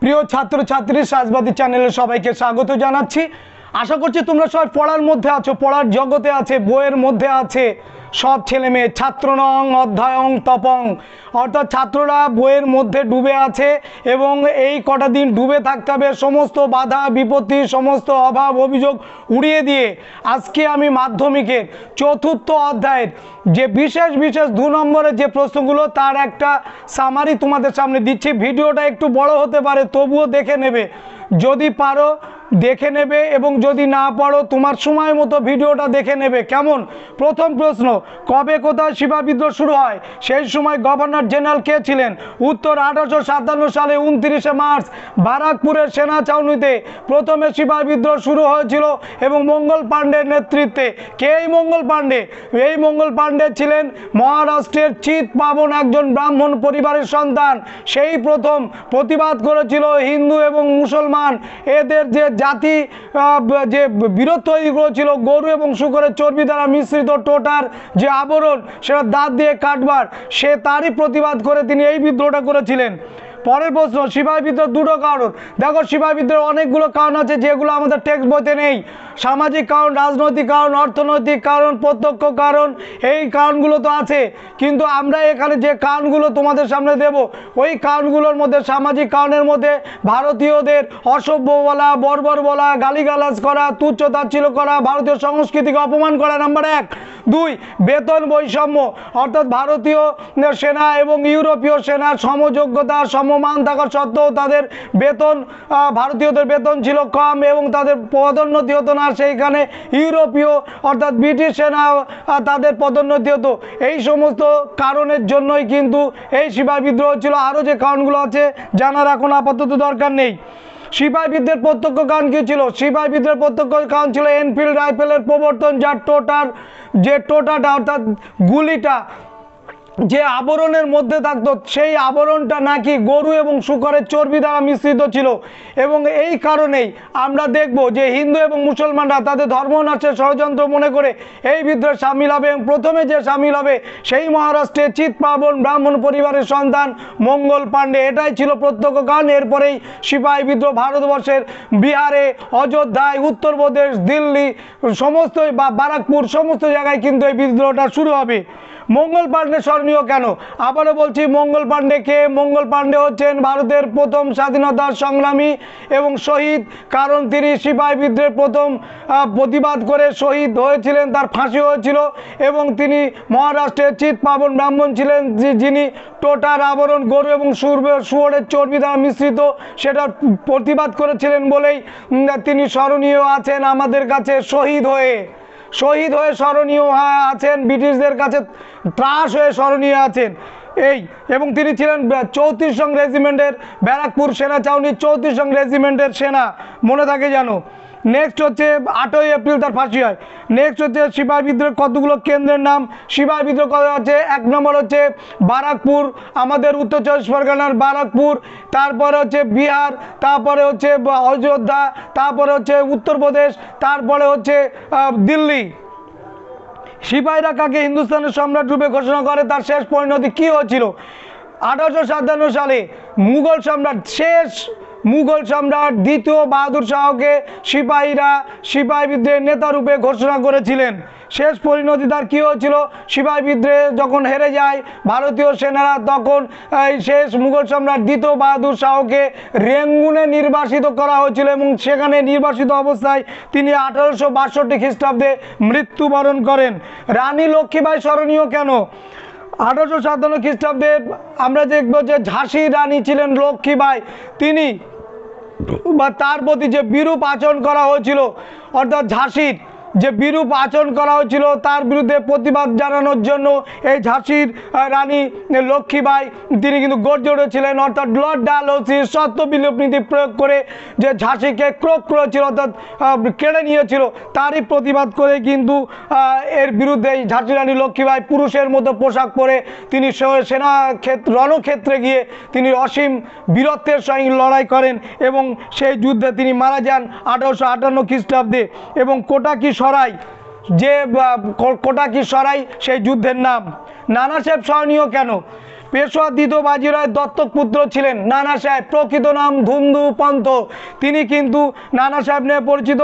প্রিয় ছাত্রছাত্রী সাজবাদী চ্যানেলে সবাইকে স্বাগত জানাচ্ছি। আশা করছি তোমরা সবাই পড়ার মধ্যে আছো, পড়ার জগতে আছে, বইয়ের মধ্যে আছে। সব ছেলে মেয়ে, ছাত্র নং, অধ্যয়ং, তপং। অর্থাৎ ছাত্ররা বইয়ের মধ্যে ডুবে আছে এবং এই কটা দিন ডুবে থাকতে হবে, সমস্ত বাধা, বিপত্তি, সমস্ত অভাব, অভিযোগ উড়িয়ে দিয়ে। আজকে আমি মাধ্যমিকের চতুর্থ অধ্যায়ের যে বিশেষ বিশেষ দু নম্বরের যে প্রশ্নগুলো, তার একটা সামারি তোমাদের সামনে দিচ্ছি। ভিডিওটা একটু বড় হতে পারে, তবুও দেখে নেবে। যদি পারো দেখে নেবে এবং যদি না পারো তোমার সময় মতো ভিডিওটা দেখে নেবে। কেমন? প্রথম প্রশ্ন, কবে কোথায় শিবা বিদ্রোহ শুরু হয়? সেই সময় গভর্নর জেনারেল কে ছিলেন? উত্তর, আঠারোশো সাতান্ন সালে উনত্রিশে মার্চ, বারাকপুরের সেনা ছাউনিতে প্রথমে শিবা বিদ্রোহ শুরু হয়েছিল এবং মঙ্গল পাণ্ডের নেতৃত্বে। কে এই মঙ্গল পাণ্ডে? এই মঙ্গল পাণ্ডে ছিলেন মহারাষ্ট্রের চিত পাবন একজন ব্রাহ্মণ পরিবারের সন্তান। সেই প্রথম প্রতিবাদ করেছিল হিন্দু এবং মুসলমান। এদের যে জাতি যে বিরোধ তৈরি করেছিল, গরু এবং শুকরের চর্বি দ্বারা মিশ্রিত টোটার যে আবরণ, সেটা দাঁত দিয়ে কাটবার, সে তারই প্রতিবাদ করে তিনি এই বিদ্রোহটা করেছিলেন। পরের প্রশ্ন, সিপাহী বিদ্রোহ দুটো কারণ। দেখো, সিপাহী বিদ্রোহ অনেকগুলো কারণ আছে যেগুলো আমাদের টেক্সট বইতে নেই। সামাজিক কারণ, রাজনৈতিক কারণ, অর্থনৈতিক কারণ, প্রত্যক্ষ কারণ, এই কারণগুলো তো আছে। কিন্তু আমরা এখানে যে কারণগুলো তোমাদের সামনে দেব, ওই কারণগুলোর মধ্যে, সামাজিক কারণের মধ্যে ভারতীয়দের অসভ্য বলা, বর্বর বলা, গালিগালাজ করা, তুচ্ছ তাচ্ছিল্য করা, ভারতীয় সংস্কৃতিকে অপমান করা, নাম্বার এক। দুই, বেতন বৈষম্য, অর্থাৎ ভারতীয় সেনা এবং ইউরোপীয় সেনার সমযোগ্যতা, সমমান থাকা সত্ত্বেও তাদের বেতন ভারতীয়দের বেতন ছিল কম এবং তাদের পদোন্নতি হতো না। সেইখানে ইউরোপীয়, অর্থাৎ ব্রিটিশ সেনা তাদের পদোন্নতি হতো। এই সমস্ত কারণের জন্যই কিন্তু এই সীমা বিদ্রোহ ছিল। আরও যে কারণগুলো আছে জানার এখন আপাতত দরকার নেই। সিপাহী বিদ্রোহের প্রত্যক্ষ কারণ কী ছিল? সিপাহী বিদ্রোহের প্রত্যক্ষ কারণ ছিল এনফিল্ড রাইফেলের প্রবর্তন, যার টোটার, যে টোটাটা, অর্থাৎ গুলিটা যে আবরণের মধ্যে থাকতো, সেই আবরণটা নাকি গরু এবং শুকরের চর্বি দ্বারা মিশ্রিত ছিল। এবং এই কারণেই আমরা দেখব যে হিন্দু এবং মুসলমানরা তাদের ধর্ম নাচের ষড়যন্ত্র মনে করে এই বিদ্রোহে সামিল হবে এবং প্রথমে যে সামিল হবে সেই মহারাষ্ট্রে চিত পাবন ব্রাহ্মণ পরিবারের সন্তান মঙ্গল পাণ্ডে। এটাই ছিল প্রত্যক্ষ গান এরপরেই সিপাহী বিদ্রোহ ভারতবর্ষের বিহারে, অযোধ্যায় উত্তরপ্রদেশ দিল্লি, সমস্ত বা বারাকপুর, সমস্ত জায়গায় কিন্তু এই বিদ্রোহটা শুরু হবে। মঙ্গল পাণ্ডে স্মরণীয় কেন? আবারও বলছি, মঙ্গল পাণ্ডে কে? মঙ্গল পাণ্ডে হচ্ছেন ভারতের প্রথম স্বাধীনতার সংগ্রামী এবং শহীদ, কারণ তিনি সিপাহী বিদ্রোহের প্রথম প্রতিবাদ করে শহীদ হয়েছিলেন, তার ফাঁসি হয়েছিল এবং তিনি মহারাষ্ট্রের চিত পাবন ব্রাহ্মণ ছিলেন যিনি টোটার আবরণ গরু এবং সুর- শুয়োরের চর্বি দ্বারা মিশ্রিত, সেটা প্রতিবাদ করেছিলেন বলেই তিনি স্মরণীয় আছেন আমাদের কাছে শহীদ হয়ে। শহীদ হয়ে স্মরণীয় আছেন, ব্রিটিশদের কাছে ত্রাস হয়ে স্মরণীয় আছেন। এই, এবং তিনি ছিলেন চৌত্রিশ সং রেজিমেন্টের, ব্যারাকপুর সেনা চাউনি চৌত্রিশ সং রেজিমেন্টের সেনা। মনে থাকে জানো নেক্সট হচ্ছে আটই এপ্রিল তার ফাঁসি হয় নেক্সট হচ্ছে সিপাহী বিদ্রোহ কতগুলো কেন্দ্রের নাম? সিপাহী বিদ্রোহ কত হচ্ছে এক নম্বর হচ্ছে বারাকপুর, আমাদের উত্তর চব্বিশ পরগনার বারাকপুর, তারপরে হচ্ছে বিহার, তারপরে হচ্ছে অযোধ্যা, তারপরে হচ্ছে উত্তরপ্রদেশ তারপরে হচ্ছে দিল্লি। সিপাহীরা কাকে হিন্দুস্তানের সম্রাট রূপে ঘোষণা করে, তার শেষ পরিণতি কী হয়েছিল? আঠারোশো সাতান্ন সালে মুঘল সম্রাট শেষ মুঘল সম্রাট দ্বিতীয় বাহাদুর শাহকে সিপাহীরা সিপাহী বিদ্রোহের নেতা রূপে ঘোষণা করেছিলেন। শেষ পরিণতি তার কী হয়েছিল? সিপাহী বিদ্রোহে যখন হেরে যায়, ভারতীয় সেনারা তখন এই শেষ মুঘল সম্রাট দ্বিতীয় বাহাদুর শাহকে রেঙ্গুনে নির্বাসিত করা হয়েছিল এবং সেখানে নির্বাসিত অবস্থায় তিনি আঠারোশো বাষট্টি খ্রিস্টাব্দে মৃত্যুবরণ করেন। রানী লক্ষ্মীবাই স্মরণীয় কেন? আঠারোশো সাতান্ন খ্রিস্টাব্দে আমরা দেখব যে ঝাঁসির রানী ছিলেন লক্ষ্মীবাই তিনি বা তার প্রতি যে বিরূপ আচরণ করা হয়েছিল অর্থাৎ ঝাঁসির যে বিরূপ আচরণ করা হয়েছিল, তার বিরুদ্ধে প্রতিবাদ জানানোর জন্য এই ঝাঁসির রানী লক্ষ্মীবাই তিনি কিন্তু গর্জে উঠেছিলেন। অর্থাৎ লর্ড ডালহৌসির সত্য বিলোপ নীতি প্রয়োগ করে যে ঝাঁসিকে ক্রোক করেছিল, অর্থাৎ কেড়ে নিয়েছিল, তারই প্রতিবাদ করে কিন্তু এর বিরুদ্ধে এই ঝাঁসি রানী লক্ষ্মীবাই পুরুষের মতো পোশাক পরে তিনি সেনা ক্ষেত্র রণক্ষেত্রে গিয়ে তিনি অসীম বীরত্বের সঙ্গে লড়াই করেন এবং সেই যুদ্ধে তিনি মারা যান আঠারোশো আটান্ন খ্রিস্টাব্দে এবং কোটাকি সরাই, যে কোটাকি সরাই সেই যুদ্ধের নাম। নানা সাহেব স্মরণীয় কেন? পেশোয়া দ্বিতীয় বাজিরায় দত্তক পুত্র ছিলেন। নানা সাহেব, প্রকৃত নাম ধুন্দু পন্থ। তিনি কিন্তু নানা সাহেব নিয়ে পরিচিত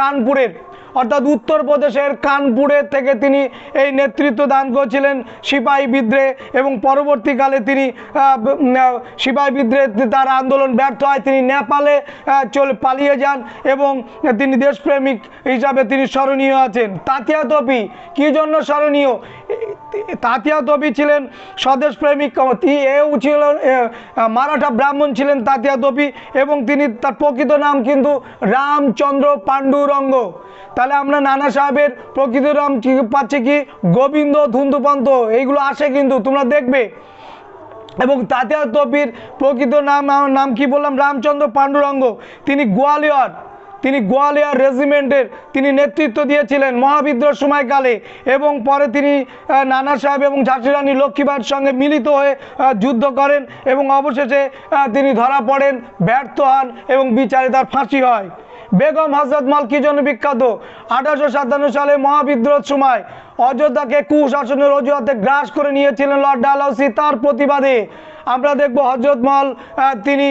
কানপুরের। অর্থাৎ উত্তরপ্রদেশের কানপুরের থেকে তিনি এই নেতৃত্ব দান করেছিলেন সিপাহী বিদ্রোহে এবং পরবর্তীকালে তিনি সিপাহী বিদ্রোহে তার আন্দোলন ব্যর্থ হয়। তিনি নেপালে চলে পালিয়ে যান এবং তিনি দেশপ্রেমিক হিসাবে তিনি স্মরণীয় আছেন। তাতিয়া তপি কী জন্য স্মরণীয়? তাতিয়া তপি ছিলেন স্বদেশ প্রেমিক এও ছিল এ, মারাঠা ব্রাহ্মণ ছিলেন তাতিয়া তপি এবং তিনি তার প্রকৃত নাম কিন্তু রামচন্দ্র পাণ্ডুরঙ্গ। তাহলে আমরা নানা সাহেবের প্রকৃত নাম পাচ্ছে কি? গোবিন্দ, ধুন্দুপন্ত, এইগুলো আসে কিন্তু, তোমরা দেখবে। এবং তাতিয়া তপির প্রকৃত নাম নাম কি বললাম? রামচন্দ্র পাণ্ডুরঙ্গ। তিনি গোয়ালিয়র তিনি গোয়ালিয়র রেজিমেন্টের তিনি নেতৃত্ব দিয়েছিলেন মহাবিদ্রোহ সময়কালে। এবং পরে তিনি নানা সাহেব এবং ঝাঁসি রানী লক্ষ্মীবাইয়ের সঙ্গে মিলিত হয়ে যুদ্ধ করেন এবং অবশেষে তিনি ধরা পড়েন, ব্যর্থ হন এবং বিচারে তার ফাঁসি হয়। বেগম হজরত মাল কি জন্য বিখ্যাত? আঠারোশো সাতান্ন সালে মহাবিদ্রোহ সময় অযোধ্যাকে কুশাসনের অজুহাতে গ্রাস করে নিয়েছিলেন লর্ড ডালহৌসি, তার প্রতিবাদে আমরা দেখব হজরত মহল তিনি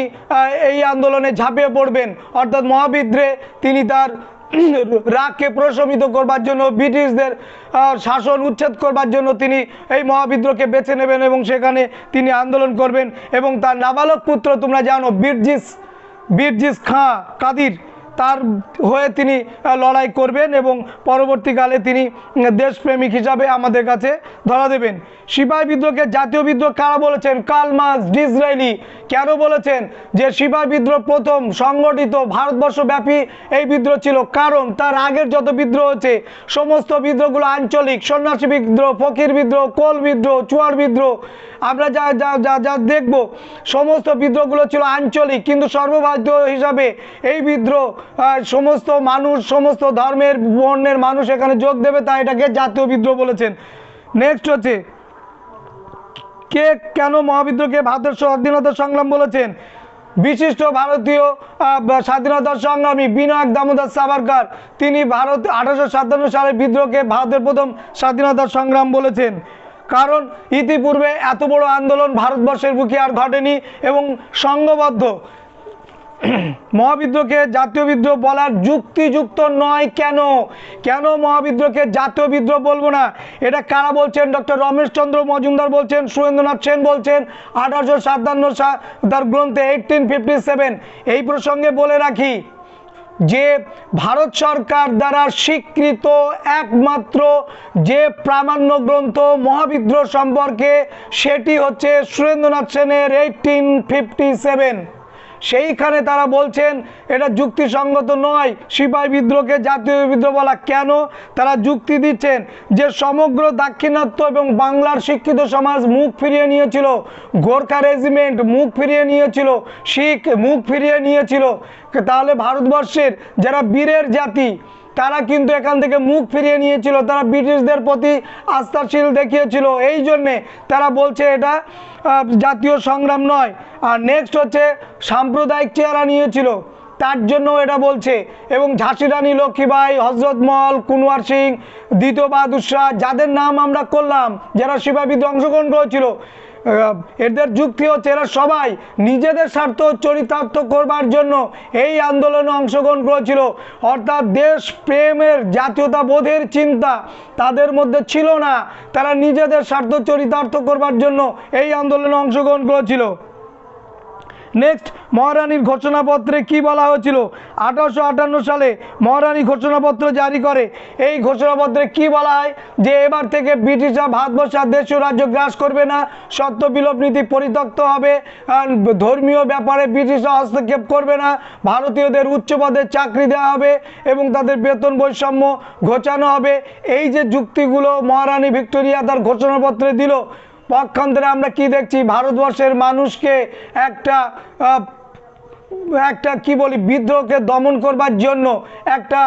এই আন্দোলনে ঝাঁপিয়ে পড়বেন। অর্থাৎ মহাবিদ্রে তিনি তার রাগকে প্রশমিত করবার জন্য, ব্রিটিশদের শাসন উচ্ছেদ করবার জন্য তিনি এই মহাবিদ্রোহকে বেছে নেবেন এবং সেখানে তিনি আন্দোলন করবেন এবং তার নাবালক পুত্র তোমরা জানো বীরজিস বীরজিস খাঁ কাদির। তার হয়ে তিনি লড়াই করবেন এবং পরবর্তীকালে তিনি দেশপ্রেমিক হিসাবে আমাদের কাছে ধরা দেবেন। সিপাহী বিদ্রোহকে জাতীয় বিদ্রোহ কারা বলেছেন? কালমাস ডিসরায়েলি কেন বলেছেন? যে সিপাহী বিদ্রোহ প্রথম সংগঠিত ভারতবর্ষব্যাপী এই বিদ্রোহ ছিল। কারণ তার আগের যত বিদ্রোহ হচ্ছে সমস্ত বিদ্রোহগুলো আঞ্চলিক, সন্ন্যাসী বিদ্রোহ, ফকির বিদ্রোহ, কোল বিদ্রোহ, চুয়ার বিদ্রোহ আমরা যা যা যা যা দেখব, সমস্ত বিদ্রোহগুলো ছিল আঞ্চলিক, কিন্তু সর্বভারতীয় হিসাবে এই বিদ্রোহ সমস্ত মানুষ, সমস্ত ধর্মের, বর্ণের মানুষ এখানে যোগ দেবে, তাই এটাকে জাতীয় বিদ্রোহ বলেছেন। নেক্সট হচ্ছে, কে কেন মহাবিদ্রোহকে ভারতের স্বাধীনতা সংগ্রাম বলেছেন? বিশিষ্ট ভারতীয় স্বাধীনতা সংগ্রামী বিনায়ক দামোদর সাভারকার, তিনি ভারত আঠারোশো সাতান্ন সালে বিদ্রোহকে ভারতের প্রথম স্বাধীনতা সংগ্রাম বলেছেন। কারণ ইতিপূর্বে এত বড় আন্দোলন ভারতবর্ষের বুকে আর ঘটেনি এবং সংঘবদ্ধ। মহাবিদ্রোহকে জাতীয় বিদ্রোহ বলার যুক্তিযুক্ত নয় কেন? কেন মহাবিদ্রোহকে জাতীয় বিদ্রোহ বলব না? এটা কারা বলছেন? ডক্টর রমেশচন্দ্র মজুমদার বলছেন, সুরেন্দ্রনাথ সেন বলছেন, আঠারোশো সাতান্ন তার গ্রন্থে এইটিন ফিফটি সেভেন এই প্রসঙ্গে বলে রাখি যে ভারত সরকার দ্বারা স্বীকৃত একমাত্র যে প্রামাণ্য গ্রন্থ মহাবিদ্রোহ সম্পর্কে, সেটি হচ্ছে সুরেন্দ্রনাথ সেনের এইটিন ফিফটি সেভেন সেইখানে তারা বলছেন, এটা যুক্তিসঙ্গত নয়, সিপাহী বিদ্রোহকে জাতীয় বিদ্রোহ বলা কেন? তারা যুক্তি দিচ্ছেন যে সমগ্র দাক্ষিণাত্য এবং বাংলার শিক্ষিত সমাজ মুখ ফিরিয়ে নিয়েছিল, গোর্খা রেজিমেন্ট মুখ ফিরিয়ে নিয়েছিল, শিখ মুখ ফিরিয়ে নিয়েছিল। তাহলে ভারতবর্ষের যারা বীরের জাতি তারা কিন্তু এখান থেকে মুখ ফিরিয়ে নিয়েছিল, তারা ব্রিটিশদের প্রতি আস্থাশীল দেখিয়েছিল। এই জন্যে তারা বলছে এটা জাতীয় সংগ্রাম নয়। আর নেক্সট হচ্ছে, সাম্প্রদায়িক চেহারা নিয়েছিল। তার জন্য এটা বলছে। এবং ঝাঁসি রানী লক্ষ্মীবাই হজরত মহল কুনওয়ার সিং, দ্বিতীয় বাহাদুর শাহ, যাদের নাম আমরা করলাম, যারা শিবাবিদ্যে অংশগ্রহণ করেছিল এদের যুক্তি হচ্ছে এরা সবাই নিজেদের স্বার্থ চরিতার্থ করবার জন্য এই আন্দোলনে অংশগ্রহণ করেছিল। অর্থাৎ দেশ প্রেমের জাতীয়তা বোধের চিন্তা তাদের মধ্যে ছিল না। তারা নিজেদের স্বার্থ চরিতার্থ করবার জন্য এই আন্দোলনে অংশগ্রহণ করেছিল। নেক্সট মহারানীর ঘোষণাপত্রে কি বলা হয়েছিল? আঠারোশো আটান্ন সালে মহারানী ঘোষণাপত্র জারি করে। এই ঘোষণাপত্রে কি বলা হয়? যে এবার থেকে ব্রিটিশরা ভারতবর্ষ দেশীয় রাজ্য গ্রাস করবে না। সত্য বিলোপ নীতি পরিত্যক্ত হবে। ধর্মীয় ব্যাপারে ব্রিটিশরা হস্তক্ষেপ করবে না। ভারতীয়দের উচ্চ পদে চাকরি দেওয়া হবে এবং তাদের বেতন বৈষম্য ঘোচানো হবে। এই যে যুক্তিগুলো মহারানী ভিক্টোরিয়া তার ঘোষণাপত্রে দিল পক্ষান্তরে আমরা কি দেখছি? ভারতবর্ষের মানুষকে একটা একটা কি বলি, বিদ্রোহকে দমন করবার জন্য একটা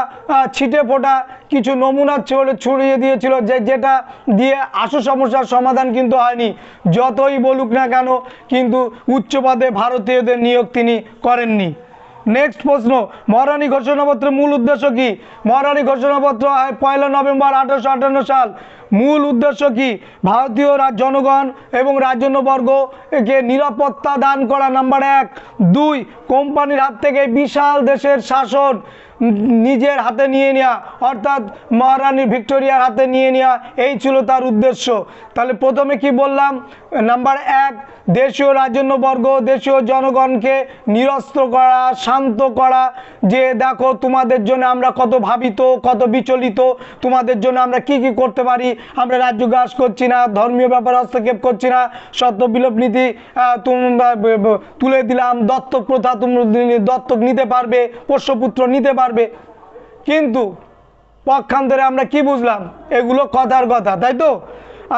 ছিটে ফোটা কিছু নমুনা ছড়ে ছড়িয়ে দিয়েছিল যে, যেটা দিয়ে আসল সমস্যার সমাধান কিন্তু হয়নি। যতই বলুক না কেন, কিন্তু উচ্চপদে ভারতীয়দের নিয়োগ তিনি করেননি। নেক্সট প্রশ্ন, মহারানী ঘোষণাপত্রের মূল উদ্দেশ্য কি? মহারানী ঘোষণাপত্র পয়লা নভেম্বর আঠারোশো আটান্ন সাল। মূল উদ্দেশ্য কি? ভারতীয় রাজ- জনগণ এবং রাজন্যবর্গকে নিরাপত্তা দান করা নাম্বার এক। দুই, কোম্পানির হাত থেকে বিশাল দেশের শাসন। নিজের হাতে নিয়ে নেওয়া অর্থাৎ মহারানী ভিক্টোরিয়ার হাতে নিয়ে নেওয়া এই ছিল তার উদ্দেশ্য। তাহলে প্রথমে কি বললাম? নাম্বার এক, দেশীয় রাজন্যবর্গ, দেশীয় জনগণকে নিরস্ত্র করা, শান্ত করা, যে দেখো তোমাদের জন্য আমরা কত ভাবিত, কত বিচলিত, তোমাদের জন্য আমরা কি কি করতে পারি, আমরা রাজ্য গ্রাস করছি না, ধর্মীয় ব্যাপারে হস্তক্ষেপ করছি না, সত্য বিলোপ নীতি তুলে দিলাম, দত্তক প্রথা তুমি দত্তক নিতে পারবে, পোষ্যপুত্র নিতে পারবে কিন্তু পক্ষান্তরে আমরা কি বুঝলাম? এগুলো কথার কথা, তাই তো?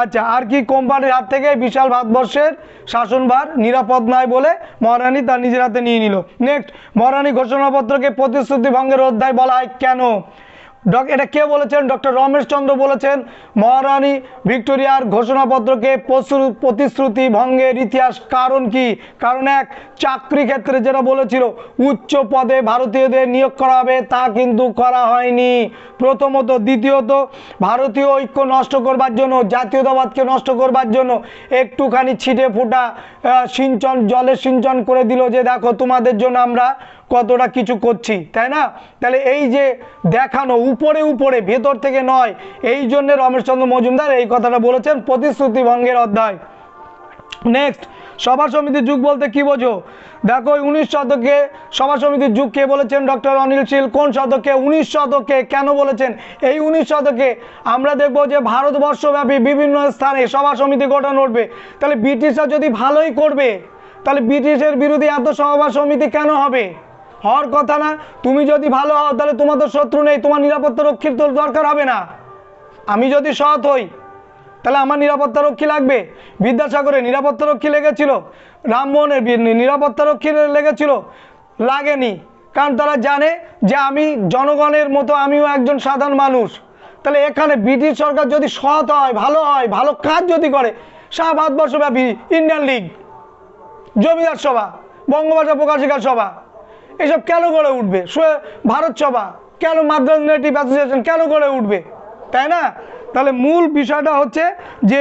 আচ্ছা আর কি কোম্পানির হাত থেকে বিশাল ভারতবর্ষের শাসনভার নিরাপদ নয় বলে মহারানী তার নিজের হাতে নিয়ে নিল। নেক্সট মহারানী ঘোষণাপত্রকে প্রতিশ্রুতি ভঙ্গের অধ্যায় বলা হয় কেন? ডক, এটা কে বলেছেন? ডক্টর রমেশ চন্দ্র বলেছেন। মহারানী ভিক্টোরিয়ার ঘোষণাপত্রকে প্রতিশ্রুতি ভঙ্গের ইতিহাস কারণ কি? কারণ এক, চাকরি ক্ষেত্রে যেটা বলেছিল, উচ্চ পদে ভারতীয়দের নিয়োগ করা হবে, তা কিন্তু করা হয়নি। প্রথমত, দ্বিতীয়ত, ভারতীয় ঐক্য নষ্ট করবার জন্য, জাতীয়তাবাদকে নষ্ট করবার জন্য একটুখানি ছিটে ফোটা সিঞ্চন জলে সিঞ্চন করে দিল যে, দেখো, তোমাদের জন্য আমরা কতটা কিছু করছি, তাই না? তাহলে এই যে দেখানো, উপরে উপরে, ভেতর থেকে নয়, এই জন্য রমেশচন্দ্র মজুমদার এই কথাটা বলেছেন প্রতিশ্রুতি ভঙ্গের অধ্যায়। নেক্সট সভা সমিতির যুগ বলতে কি বোঝো? দেখো উনিশ শতকে সভা সমিতির যুগ কে বলেছেন? ডক্টর অনিল শীল। কোন শতকে? উনিশ শতকে। কেন বলেছেন? এই উনিশ শতকে আমরা দেখব যে ভারতবর্ষব্যাপী বিভিন্ন স্থানে সভা সমিতি গঠন উঠবে তাহলে ব্রিটিশরা যদি ভালোই করবে, তাহলে ব্রিটিশের বিরোধী এত সভা সমিতি কেন হবে? হওয়ার কথা না। তুমি যদি ভালো হও, তাহলে তোমাদের শত্রু নেই, তোমার নিরাপত্তা রক্ষীর তোর দরকার হবে না। আমি যদি সৎ হই, তাহলে আমার নিরাপত্তা রক্ষী লাগবে। বিদ্যাসাগরে নিরাপত্তা রক্ষী লেগেছিল। রামমোহনের নিরাপত্তা রক্ষী লেগেছিল। লাগেনি। কারণ তারা জানে যে আমি জনগণের মতো, আমিও একজন সাধারণ মানুষ। তাহলে এখানে ব্রিটিশ সরকার যদি সৎ হয়, ভালো হয়, ভালো কাজ যদি করে, সারা ভারতবর্ষব্যাপী ইন্ডিয়ান লিগ, জমিদার সভা, বঙ্গভাষা প্রকাশিকার সভা এসব কেন গড়ে উঠবে? ভারত সভা, কেন মাদ্রাস নেটিভ অ্যাসোসিয়েশন কেন গড়ে উঠবে? তাই না? তাহলে মূল বিষয়টা হচ্ছে যে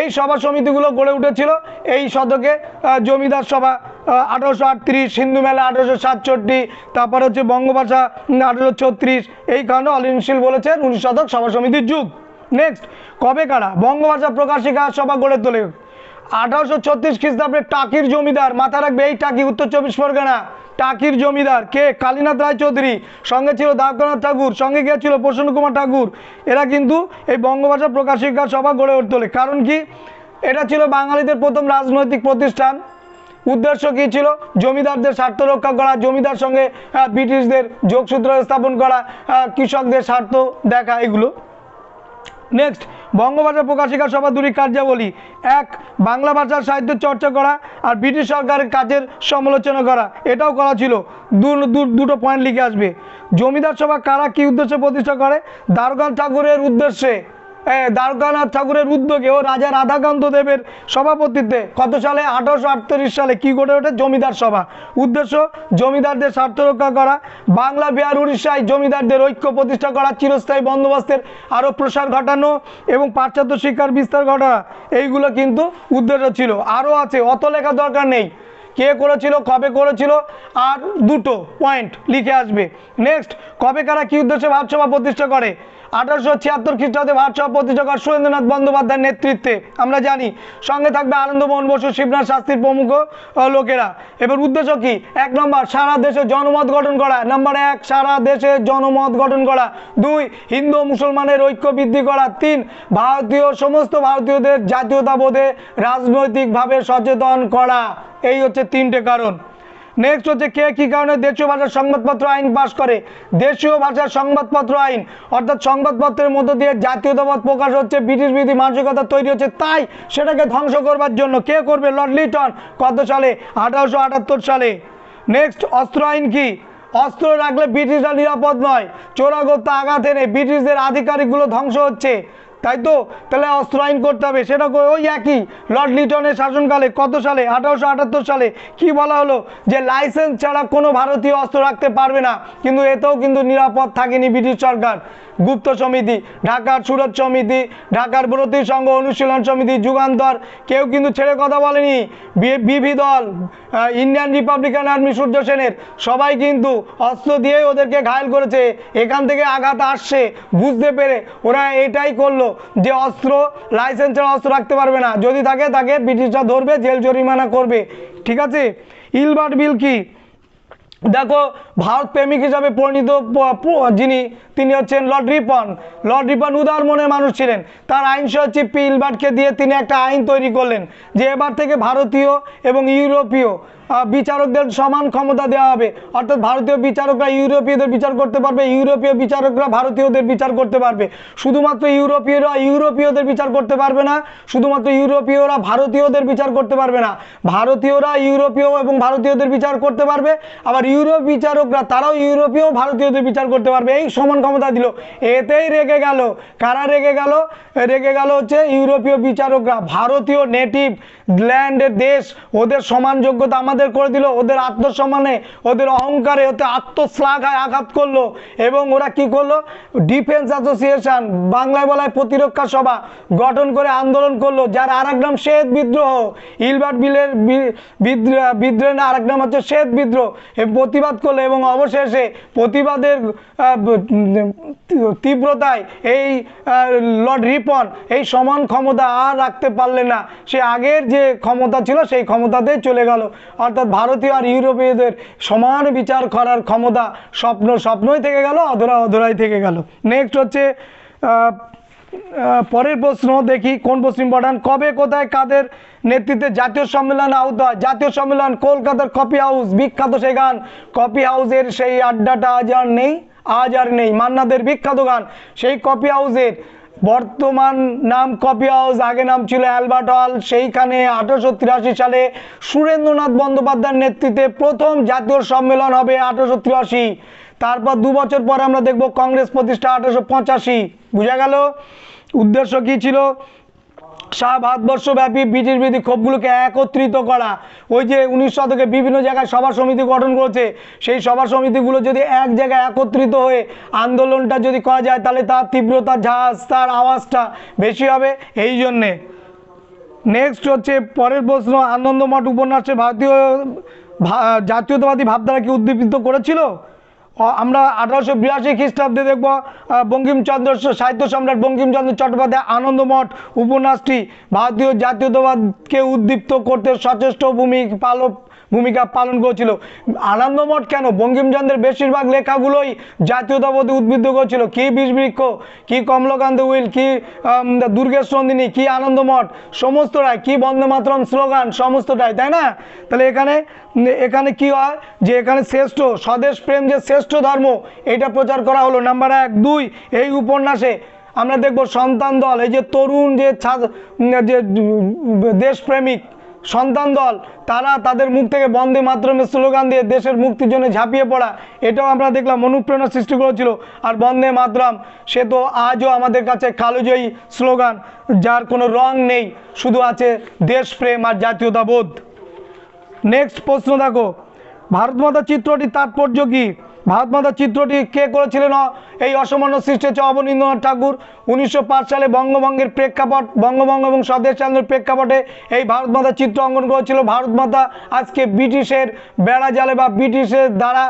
এই সভা সমিতিগুলো গড়ে উঠেছিল, এই শতকে জমিদার সভা আঠারোশো আটত্রিশ, হিন্দু মেলা আঠারোশো সাতষট্টি, তারপর হচ্ছে বঙ্গভাষা আঠারোশো ছত্রিশ, এই কারণে অলিনশীল বলেছেন উনিশ শতক সভা সমিতির যুগ। নেক্সট কবে কারা? বঙ্গভাষা প্রকাশিকা সভা গড়ে তোলে। আঠারোশো ছত্রিশ খ্রিস্টাব্দে টাকির জমিদার মাথা রাখবে এই টাকি, উত্তর চব্বিশ পরগনা। টাকির জমিদার কে? কালীনাথ রায়চৌধুরী। সঙ্গে ছিল দ্বারকানাথ ঠাকুর, সঙ্গে গিয়েছিল প্রসন্ন কুমার ঠাকুর। এরা কিন্তু এই বঙ্গভাষা প্রকাশিকা সভা গড়ে তোলে কারণ কি? এটা ছিল বাঙালিদের প্রথম রাজনৈতিক প্রতিষ্ঠান। উদ্দেশ্য কী ছিল? জমিদারদের স্বার্থ রক্ষা করা, জমিদার সঙ্গে ব্রিটিশদের যোগসূত্র স্থাপন করা কৃষকদের স্বার্থ দেখা, এগুলো। নেক্সট বঙ্গভাষা প্রকাশিকা সভা দুটি কার্যাবলী। এক, বাংলা ভাষার সাহিত্য চর্চা করা আর ব্রিটিশ সরকারের কাজের সমালোচনা করা। এটাও করা ছিল। দুটো পয়েন্ট লিখে আসবে। জমিদার সভা কারা কি উদ্দেশ্যে প্রতিষ্ঠা করে? দ্বারকানাথ ঠাকুরের উদ্দেশ্যে। দ্বারকানাথ ঠাকুরের উদ্যোগে ও রাজা রাধাকান্ত দেবের সভাপতিত্বে কত সালে? আঠারোশো আটত্রিশ সালে কি গড়ে ওঠে? জমিদার সভা। উদ্দেশ্য, জমিদারদের স্বার্থ রক্ষা করা। বাংলা, বিহার, উড়িষ্যায় জমিদারদের ঐক্য প্রতিষ্ঠা করা, চিরস্থায়ী বন্দোবস্তের আরও প্রসার ঘটানো এবং পাশ্চাত্য শিক্ষার বিস্তার ঘটা। এইগুলো কিন্তু উদ্দেশ্য ছিল। আরও আছে অত লেখা দরকার নেই। কে করেছিল, কবে করেছিল? আর দুটো পয়েন্ট লিখে আসবে। নেক্সট কবে কারা কি উদ্দেশ্যে ভারতসভা প্রতিষ্ঠা করে? আঠারোশো ছিয়াত্তর খ্রিস্টাব্দে ভারতসভা প্রতিষ্ঠা করে সুরেন্দ্রনাথ বন্দ্যোপাধ্যায়ের নেতৃত্বে। আমরা জানি, সঙ্গে থাকবে আনন্দমোহন বসু, শিবনাথ শাস্ত্রীর প্রমুখ লোকেরা। এবার উদ্দেশ্য কি? এক নম্বর, সারা দেশে জনমত গঠন করা। নাম্বার এক, সারা দেশে জনমত গঠন করা। দুই, হিন্দু মুসলমানের ঐক্য বৃদ্ধি করা। তিন, ভারতীয়, সমস্ত ভারতীয়দের জাতীয়তাবোধে রাজনৈতিকভাবে সচেতন করা। এই হচ্ছে তিনটে কারণ। নেক্সট হচ্ছে কে কী কারণে দেশীয় ভাষার সংবাদপত্র আইন পাশ করে? দেশীয় ভাষার সংবাদপত্র আইন, অর্থাৎ সংবাদপত্রের মধ্য দিয়ে জাতীয়তাবাদ প্রকাশ হচ্ছে, ব্রিটিশ বিরোধী মানসিকতা তৈরি হচ্ছে, তাই সেটাকে ধ্বংস করবার জন্য কে করবে? লর্ড লিটন, কত সালে? আঠারোশো আটাত্তর সালে। নেক্সট অস্ত্র আইন কি? অস্ত্র রাখলে ব্রিটিশরা নিরাপদ নয়। চোরাগত্তা আঘাত এনে ব্রিটিশদের আধিকারিকগুলো ধ্বংস হচ্ছে। তাই তো তাহলে অস্ত্র আইন করতে হবে। সেটা ওই একই। লর্ড লিটনের শাসনকালে কত সালে? আঠারোশো আটাত্তর সালে কি বলা হলো যে লাইসেন্স ছাড়া কোনো ভারতীয় অস্ত্র রাখতে পারবে না। কিন্তু এতেও কিন্তু নিরাপদ থাকেনি ব্রিটিশ সরকার। গুপ্ত সমিতি, ঢাকার সুরত সমিতি, ঢাকার বিরোধী সংঘ অনুশীলন সমিতি, যুগান্তর। কেউ কিন্তু ছেড়ে কথা বলেনি। বিভি দল ইন্ডিয়ান রিপাবলিকান আর্মি সূর্য সেনের। সবাই কিন্তু অস্ত্র দিয়ে ওদেরকে ঘায়ল করেছে। এখান থেকে আঘাত আসছে, বুঝতে পেরে ওরা এটাই করল যে অস্ত্র, লাইসেন্সের অস্ত্র রাখতে পারবে না। যদি থাকে, তাকে ব্রিটিশরা ধরবে, জেল জরিমানা করবে। ঠিক আছে? ইলবার্ট বিল কি দেখো ভারত প্রেমিক হিসাবে পরিণত যিনি, তিনি হচ্ছেন লর্ড রিপন। লর্ড রিপন উদার মনের মানুষ ছিলেন। তার আইন সচিব পিলবার্টকে দিয়ে তিনি একটা আইন তৈরি করলেন, যে এবার থেকে ভারতীয় এবং ইউরোপীয় বিচারকদের সমান ক্ষমতা দেওয়া হবে। অর্থাৎ ভারতীয় বিচারকরা ইউরোপীয়দের বিচার করতে পারবে, ইউরোপীয় বিচারকরা ভারতীয়দের বিচার করতে পারবে। শুধুমাত্র ইউরোপীয়রা ইউরোপীয়দের বিচার করতে পারবে না, শুধুমাত্র ইউরোপীয়রা ভারতীয়দের বিচার করতে পারবে না। ভারতীয়রা ইউরোপীয় এবং ভারতীয়দের বিচার করতে পারবে, আবার ইউরোপ বিচারকরা তারাও ইউরোপীয় ভারতীয়দের বিচার করতে পারবে। এই সমান ক্ষমতা দিল। এতেই রেগে গেল। কারা রেগে গেল? রেগে গেল হচ্ছে ইউরোপীয় বিচারকরা। ভারতীয় নেটিভ ল্যান্ডের দেশ, ওদের সমান যোগ্যতা আমাদের করে দিল। ওদের আত্মসম্মানে, ওদের অহংকারে ওতে আত্মশ্লাঘায় আঘাত করল। এবং ওরা কি করল? ডিফেন্স অ্যাসোসিয়েশন বাংলায় বলায় প্রতিরক্ষা সভা, গঠন করে আন্দোলন করল। যার আর এক নাম শ্বেত বিদ্রোহ। ইলবার্ট বিলের বিদ্রোহ বিদ্রোহের এক নাম হচ্ছে শ্বেত বিদ্রোহ। প্রতিবাদ করল এবং অবশেষে প্রতিবাদের তীব্রতায় এই লর্ড রিপন এই সমান ক্ষমতা আর রাখতে পারলে না। সে আগের যে ক্ষমতা ছিল সেই ক্ষমতাতেই চলে গেল। অর্থাৎ ভারতীয় আর ইউরোপীয়দের সমান বিচার করার ক্ষমতা স্বপ্ন স্বপ্নই থেকে গেল, অধরা অধরাই থেকে গেল। নেক্সট হচ্ছে পরের প্রশ্ন দেখি, কোন প্রশ্ন ইম্পর্টেন্ট কবে, কোথায়, কাদের নেতৃত্বে জাতীয় সম্মেলন আহত হয় জাতীয় সম্মেলন কলকাতার কপি হাউস, বিখ্যাত সেই গান। কপি হাউসের সেই আড্ডাটা আজ আর নেই, আজ আর নেই। মান্নাদের বিখ্যাত গান। সেই কপি হাউসের বর্তমান নাম কপি হাউস, আগে নাম ছিল অ্যালবার্ট হল। সেইখানে আঠারোশো তিরাশি সালে সুরেন্দ্রনাথ বন্দ্যোপাধ্যায়ের নেতৃত্বে প্রথম জাতীয় সম্মেলন হবে আঠারোশো তিরাশি। তারপর দু বছর পরে আমরা দেখব কংগ্রেস প্রতিষ্ঠা আঠারোশো পঁচাশি। বোঝা গেল? উদ্দেশ্য কী ছিল? সারা ভারতবর্ষব্যাপী ব্রিটিশ বিরোধী ক্ষোভগুলোকে একত্রিত করা। ওই যে উনিশ শতকে বিভিন্ন জায়গায় সভা সমিতি গঠন করেছে, সেই সভা সমিতিগুলো যদি এক জায়গায় একত্রিত হয়ে আন্দোলনটা যদি করা যায়, তাহলে তার তীব্রতা, ঝাঁজ, তার আওয়াজটা বেশি হবে। এই জন্যে। নেক্সট হচ্ছে, পরের প্রশ্ন, আনন্দমঠ উপন্যাসে ভারতীয় জাতীয়তাবাদী ভাবধারাকে উদ্দীপিত করেছিল? আমরা আঠারোশো বিরাশি খ্রিস্টাব্দে দেখব বঙ্কিমচন্দ্র সাহিত্য সম্রাট বঙ্কিমচন্দ্র চট্টোপাধ্যায় আনন্দমঠ উপন্যাসটি ভারতীয় জাতীয়তাবাদকে উদ্দীপ্ত করতে সচেষ্ট ভূমি পালন ভূমিকা পালন করেছিল। আনন্দমঠ কেন? বঙ্কিমচন্দ্রের বেশিরভাগ লেখাগুলোই জাতীয়তাবাদী উদ্বুদ্ধ করেছিল। কি বিষবৃক্ষ, কি কমলকান্ত উইল, কি দুর্গেশ নন্দিনী কি আনন্দমঠ, সমস্তটাই, কি বন্দে মাতরম স্লোগান, সমস্তটাই, তাই না? তাহলে এখানে এখানে কি হয়? যে এখানে শ্রেষ্ঠ, স্বদেশ প্রেম যে শ্রেষ্ঠ ধর্ম, এটা প্রচার করা হলো। নাম্বার এক, দুই, এই উপন্যাসে আমরা দেখব সন্তান দল, এই যে তরুণ যে যে দেশপ্রেমিক সন্তান দল, তারা তাদের মুখ থেকে বন্দে মাতরমের স্লোগান দিয়ে দেশের মুক্তির জন্য ঝাঁপিয়ে পড়া, এটাও আমরা দেখলাম অনুপ্রেরণা সৃষ্টি করেছিল। আর বন্দে মাতরম, সে তো আজও আমাদের কাছে কালোজয়ী স্লোগান, যার কোনো রং নেই, শুধু আছে দেশপ্রেম আর জাতীয়তাবোধ। নেক্সট প্রশ্ন দেখো, ভারত মাতা চিত্রটি তাৎপর্য কি? ভারত মাতা চিত্রটি কে করেছিলেন? এই অসামান্য সৃষ্টি হচ্ছে অবনীন্দ্রনাথ ঠাকুর। উনিশশো পাঁচ সালে বঙ্গভঙ্গের প্রেক্ষাপট, বঙ্গভঙ্গ এবং স্বদেশ আন্দোলনের প্রেক্ষাপটে এই ভারত মাতা চিত্র অঙ্কন করেছিল ভারত মাতা আজকে ব্রিটিশের বেড়া জালে বা ব্রিটিশের দ্বারা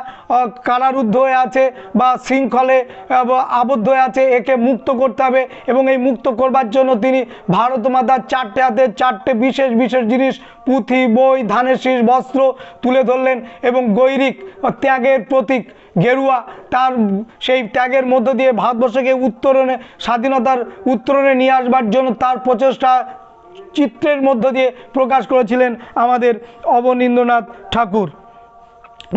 কারারুদ্ধ হয়ে আছে বা শৃঙ্খলে আবদ্ধ হয়ে আছে, একে মুক্ত করতে হবে এবং এই মুক্ত করবার জন্য তিনি ভারত মাতার চারটে হাতে চারটে বিশেষ বিশেষ জিনিস, পুঁথি, বই, ধানের শীষ, বস্ত্র তুলে ধরলেন এবং গৈরিক ত্যাগের প্রতীক গেরুয়া, তার সেই ত্যাগের মধ্য দিয়ে ভারতবর্ষকে উত্তরণে, স্বাধীনতার উত্তরণে নিয়ে আসবার জন্য তার প্রচেষ্টা চিত্রের মধ্য দিয়ে প্রকাশ করেছিলেন আমাদের অবনীন্দ্রনাথ ঠাকুর।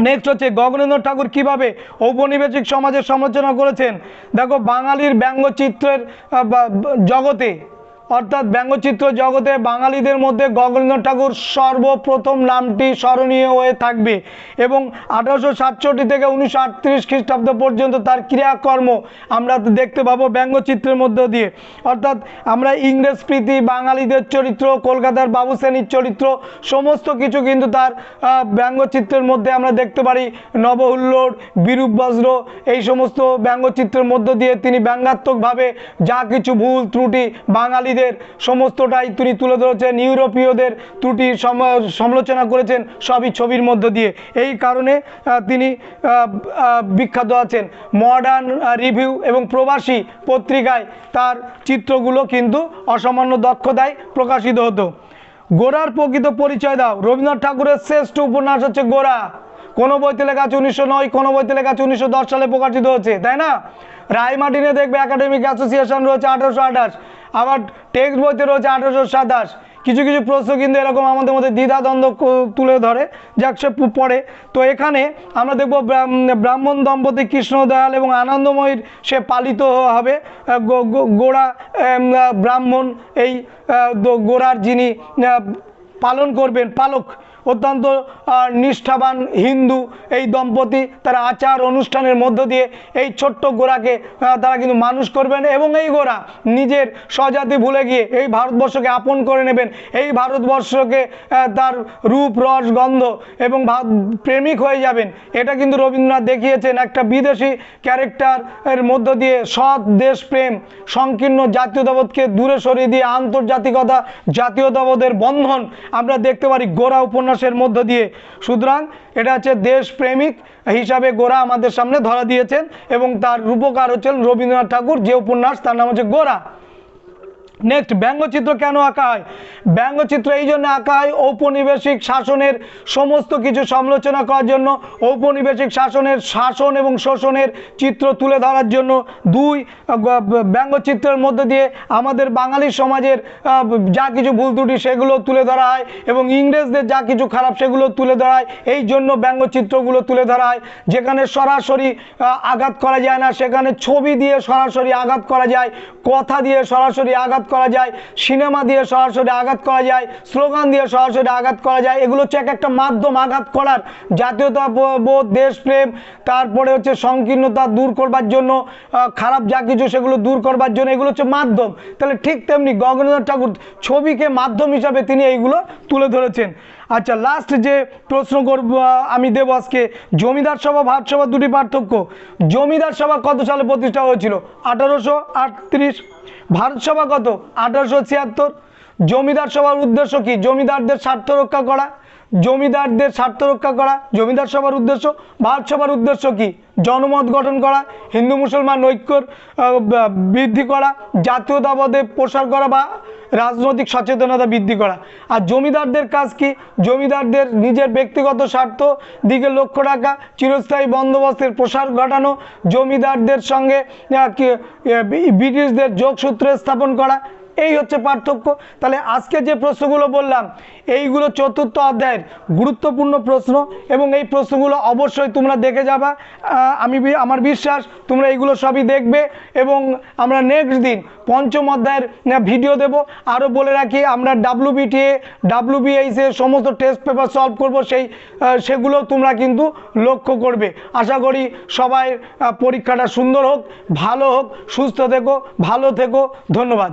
নেক্সট হচ্ছে গগনেন্দ্র ঠাকুর কীভাবে ঔপনিবেশিক সমাজের সমালোচনা করেছেন? দেখো, বাঙালির ব্যঙ্গচিত্রের জগতে অর্থাৎ ব্যঙ্গচিত্র জগতে বাঙালিদের মধ্যে গগনেন্দ্র ঠাকুর সর্বপ্রথম নামটি স্মরণীয় হয়ে থাকবে এবং আঠারোশো সাতষট্টি থেকে উনিশশো আটত্রিশ খ্রিস্টাব্দ পর্যন্ত তার ক্রিয়াকর্ম আমরা দেখতে পাবো ব্যঙ্গচিত্রের মধ্য দিয়ে। অর্থাৎ আমরা ইংরেজ প্রীতি, বাঙালিদের চরিত্র, কলকাতার বাবু চরিত্র, সমস্ত কিছু কিন্তু তার ব্যঙ্গচিত্রের মধ্যে আমরা দেখতে পারি। নবহুল্লোড়, বিরূপ বজ্র এই সমস্ত ব্যঙ্গচিত্রের মধ্য দিয়ে তিনি ব্যঙ্গাত্মকভাবে যা কিছু ভুল, ত্রুটি বাঙালিদের সমস্তটাই তিনি তুলে ধরেছেন, ইউরোপীয়দের ত্রুটি সমালোচনা করেছেন, সবই ছবির মধ্য দিয়ে। এই কারণে তিনি বিখ্যাত আছেন। মডার্ন রিভিউ এবং প্রবাসী পত্রিকায় তার চিত্রগুলো কিন্তু অসামান্য দক্ষতায় প্রকাশিত হতো। গোড়ার প্রকৃত পরিচয় দাও। রবীন্দ্রনাথ ঠাকুরের শ্রেষ্ঠ উপন্যাস হচ্ছে গোড়া কোনো বইতে লেখা আছে উনিশশো নয়, কোনো বইতে লেখা আছে উনিশশো দশ সালে প্রকাশিত হচ্ছে, তাই না? রায়মার্টিনে দেখবে একাডেমিক অ্যাসোসিয়েশন রয়েছে আঠারোশো আঠাশ। আবার টেক্সট বইতে রয়েছে আঠারোশো সাতাশ। কিছু কিছু প্রশ্ন কিন্তু এরকম আমাদের মধ্যে দ্বিধাদ্বন্দ্ব তুলে ধরে, যাক সে পড়ে। তো এখানে আমরা দেখব ব্রাহ্মণ দম্পতি কৃষ্ণদয়াল এবং আনন্দময়ীর সে পালিত হবে গোড়া ব্রাহ্মণ, এই গোড়ার যিনি পালন করবেন, পালক। অত্যন্ত নিষ্ঠাবান হিন্দু এই দম্পতি তারা আচার অনুষ্ঠানের মধ্য দিয়ে এই ছোট্ট গোড়াকে তারা কিন্তু মানুষ করবেন এবং এই গোড়া নিজের স্বজাতি ভুলে গিয়ে এই ভারতবর্ষকে আপন করে নেবেন। এই ভারতবর্ষকে তার রূপ, রস, গন্ধ এবং প্রেমিক হয়ে যাবেন। এটা কিন্তু রবীন্দ্রনাথ দেখিয়েছেন একটা বিদেশি ক্যারেক্টার এর মধ্য দিয়ে সৎ দেশপ্রেম, সংকীর্ণ জাতীয়তাবোধকে দূরে সরিয়ে দিয়ে আন্তর্জাতিকতা জাতীয়তাবোধের বন্ধন আমরা দেখতে পারি গোড়া উপন্যাসের মধ্য দিয়ে। সুতরাং এটা হচ্ছে দেশপ্রেমিক হিসাবে গোরা আমাদের সামনে ধরা দিয়েছেন এবং তার রূপকার হচ্ছেন রবীন্দ্রনাথ ঠাকুর, যে উপন্যাস, তার নাম হচ্ছে গোড়া নেক্সট ব্যঙ্গচিত্র কেন আঁকা হয়? ব্যঙ্গচিত্র এই জন্য আঁকা হয় ঔপনিবেশিক শাসনের সমস্ত কিছু সমালোচনা করার জন্য। ঔপনিবেশিক শাসনের শাসন এবং শোষণের চিত্র তুলে ধরার জন্য। দুই, ব্যঙ্গচিত্রের মধ্যে দিয়ে আমাদের বাঙালি সমাজের যা কিছু ভুল ত্রুটি সেগুলো তুলে ধরা হয় এবং ইংরেজদের যা কিছু খারাপ সেগুলো তুলে ধরা হয়। এই জন্য ব্যঙ্গচিত্রগুলো তুলে ধরা হয়। যেখানে সরাসরি আঘাত করা যায় না, সেখানে ছবি দিয়ে সরাসরি আঘাত করা যায়, কথা দিয়ে সরাসরি আঘাত করা যায়, সিনেমা দিয়ে সরাসরি আঘাত করা যায়, স্লোগান দিয়ে সরাসরি আঘাত করা যায়, এগুলো হচ্ছে এক একটা মাধ্যম আঘাত করার জাতীয়তা বোধ, দেশপ্রেম, তারপরে হচ্ছে সংকীর্ণতা দূর করবার জন্য খারাপ যা কিছু সেগুলো দূর করবার জন্য এগুলো হচ্ছে মাধ্যম। তাহলে ঠিক তেমনি গগনেন্দ্র ঠাকুর ছবিকে মাধ্যম হিসাবে তিনি এইগুলো তুলে ধরেছেন। আচ্ছা লাস্ট যে প্রশ্ন করব, আমি দেব আজকে জমিদার সভা, ভাট সভা দুটি পার্থক্য। জমিদার সভা কত সালে প্রতিষ্ঠা হয়েছিল? আঠারোশো আটত্রিশ। ভারত সভা কত? আঠারোশো ছিয়াত্তর। জমিদার সভার উদ্দেশ্য কি? জমিদারদের স্বার্থ রক্ষা করা। জমিদারদের স্বার্থ রক্ষা করা। জমিদার সভার উদ্দেশ্য? ভারত সভার উদ্দেশ্য কি? জনমত গঠন করা, হিন্দু মুসলমান ঐক্যর বৃদ্ধি করা, জাতীয়তাবাদে প্রসার করা বা রাজনৈতিক সচেতনতা বৃদ্ধি করা। আর জমিদারদের কাজ কি? জমিদারদের নিজের ব্যক্তিগত স্বার্থ দিকে লক্ষ্য রাখা, চিরস্থায়ী বন্দোবস্তের প্রসার ঘটানো, জমিদারদের সঙ্গে ব্রিটিশদের যোগসূত্র স্থাপন করা এই হচ্ছে পার্থক্য। তাহলে আজকে যে প্রশ্নগুলো বললাম, এইগুলো চতুর্থ অধ্যায়ের গুরুত্বপূর্ণ প্রশ্ন এবং এই প্রশ্নগুলো অবশ্যই তোমরা দেখে যাবা। আমি আমার বিশ্বাস তোমরা এইগুলো সবই দেখবে এবং আমরা নেক্সট দিন পঞ্চম অধ্যায়ের ভিডিও দেব। আরও বলে রাখি, আমরা ডাব্লিউবিটিএ ডাব্লিউবিএইসে সমস্ত টেস্ট পেপার সলভ করব সেই সেগুলো তোমরা কিন্তু লক্ষ্য করবে। আশা করি সবাই পরীক্ষাটা সুন্দর হোক, ভালো হোক, সুস্থ থেকো, ভালো থেকো, ধন্যবাদ।